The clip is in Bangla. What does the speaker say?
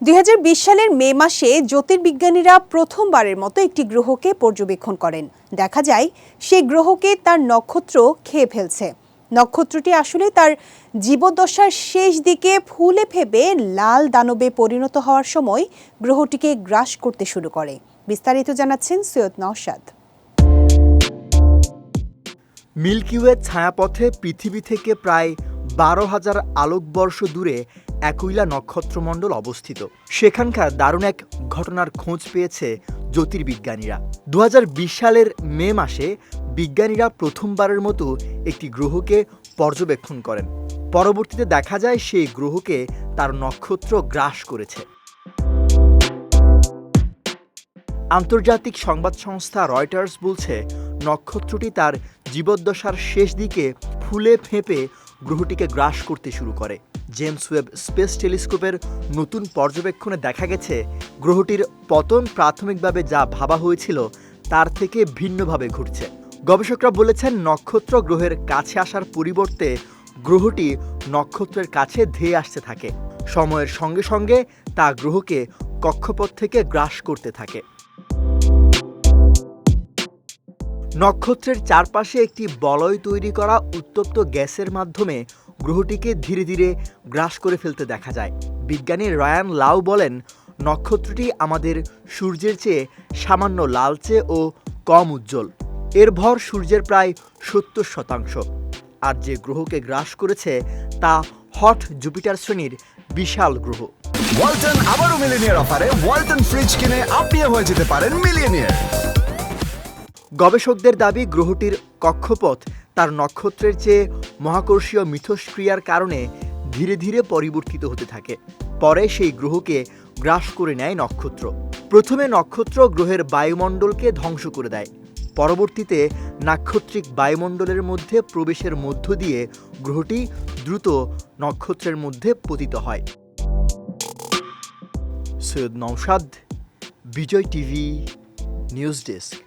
দুই হাজার বিশ সালের মে মাসে জ্যোতির্বিজ্ঞানীরা প্রথমবারের মতো একটি গ্রহকে পর্যবেক্ষণ করেন। দেখা যায়, সেই গ্রহকে তার নক্ষত্র খেয়ে ফেলছে। নক্ষত্রটি আসলে তার জীবদ্দশার শেষ দিকে ফুলে ফেবে লাল দানবে পরিণত হওয়ার সময় গ্রহটিকে গ্রাস করতে শুরু করে। বিস্তারিত জানাচ্ছেন সৈয়দ নওশাদ। মিল্কিওয়ে ছায়াপথে পৃথিবী থেকে প্রায় বারো হাজার আলোকবর্ষ দূরে একইলা নক্ষত্রমণ্ডল অবস্থিত। সেখানকার দারুণ এক ঘটনার খোঁজ পেয়েছে জ্যোতির্বিজ্ঞানীরা। দু হাজার বিশ সালের মে মাসে বিজ্ঞানীরা প্রথমবারের মতো একটি গ্রহকে পর্যবেক্ষণ করেন। পরবর্তীতে দেখা যায় সেই গ্রহকে তার নক্ষত্র গ্রাস করেছে। আন্তর্জাতিক সংবাদ সংস্থা রয়টার্স বলছে, নক্ষত্রটি তার জীবদ্দশার শেষ দিকে ফুলে ফেঁপে গ্রহটিকে গ্রাস করতে শুরু করে। জেমস ওয়েব স্পেস টেলিস্কোপের নতুন পর্যবেক্ষণে দেখা গেছে, গ্রহটির পতন প্রাথমিকভাবে যা ভাবা হয়েছিল তার থেকে ভিন্নভাবে ঘুরছে গবেষকরা বলেছেন নক্ষত্র গ্রহের কাছে আসার পরিবর্তে গ্রহটি নক্ষত্রের কাছে ধেয়ে আসতে থাকে। সময়ের সঙ্গে সঙ্গে তা গ্রহকে কক্ষপথ থেকে গ্রাস করতে থাকে। নক্ষত্রের চারপাশে একটি বলয় তৈরি করা উত্তপ্ত গ্যাসের মাধ্যমে গ্রহটিকে ধীরে ধীরে গ্রাস করে ফেলতে দেখা যায়। বিজ্ঞানী রায়ান লাউ বলেন, নক্ষত্রটি আমাদের সূর্যের চেয়ে সামান্য লালচে ও কম উজ্জ্বল। এর ভর সূর্যের প্রায় সত্তর শতাংশ। আর যে গ্রহকে গ্রাস করেছে, তা হট জুপিটার শ্রেণির বিশাল গ্রহ। ওয়ালটন আবারও মিলিনিয়ার অফারে ওয়ালটন ফ্রিজ কিনে আপনিও হয়ে যেতে পারেন মিলিয়নিয়ার। গবেষকদের দাবি গ্রহটির কক্ষপথ তার নক্ষত্রের চেয়ে মহাকর্ষীয় মিথস্ক্রিয়ার কারণে ধীরে ধীরে পরিবর্তিত হতে থাকে। পরে সেই গ্রহকে গ্রাস করে নেয় নক্ষত্র। প্রথমে নক্ষত্র গ্রহের বায়ুমণ্ডলকে ধ্বংস করে দেয়। পরবর্তীতে নাক্ষত্রিক বায়ুমণ্ডলের মধ্যে প্রবেশের মধ্য দিয়ে গ্রহটি দ্রুত নক্ষত্রের মধ্যে পতিত হয়। Syed Naushad Bijoy TV, news desk.